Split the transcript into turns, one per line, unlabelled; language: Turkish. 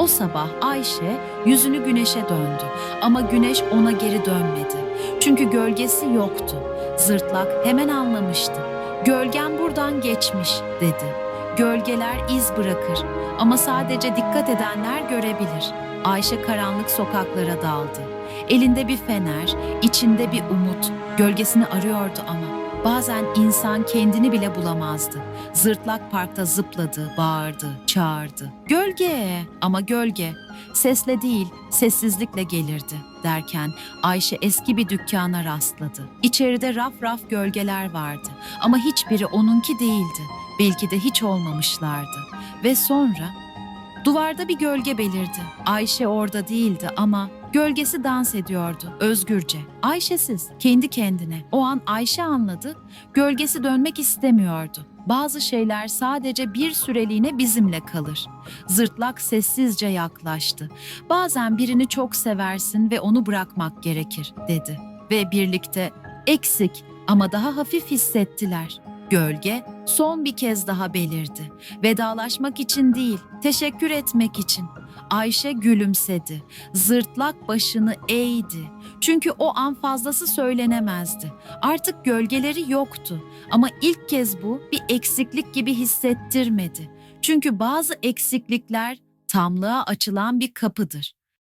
O sabah Ayşe yüzünü güneşe döndü ama güneş ona geri dönmedi. Çünkü gölgesi yoktu. Zırtlak hemen anlamıştı. Gölgen buradan geçmiş dedi. Gölgeler iz bırakır ama sadece dikkat edenler görebilir. Ayşe karanlık sokaklara daldı. Elinde bir fener, içinde bir umut. Gölgesini arıyordu ama bazen insan kendini bile bulamazdı. Zırtlak parkta zıpladı, bağırdı, çağırdı. Gölge ama gölge. Sesle değil, sessizlikle gelirdi derken Ayşe eski bir dükkana rastladı. İçeride raf raf gölgeler vardı ama hiçbiri onunki değildi. Belki de hiç olmamışlardı. Ve sonra duvarda bir gölge belirdi. Ayşe orada değildi ama gölgesi dans ediyordu özgürce. Ayşesiz, kendi kendine. O an Ayşe anladı, gölgesi dönmek istemiyordu. Bazı şeyler sadece bir süreliğine bizimle kalır. Zırtlak sessizce yaklaştı. Bazen birini çok seversin ve onu bırakmak gerekir, dedi. Ve birlikte eksik ama daha hafif hissettiler. Gölge son bir kez daha belirdi. Vedalaşmak için değil, teşekkür etmek için. Ayşe gülümsedi. Zırtlak başını eğdi. Çünkü o an fazlası söylenemezdi. Artık gölgeleri yoktu. Ama ilk kez bu bir eksiklik gibi hissettirmedi. Çünkü bazı eksiklikler tamlığa açılan bir kapıdır.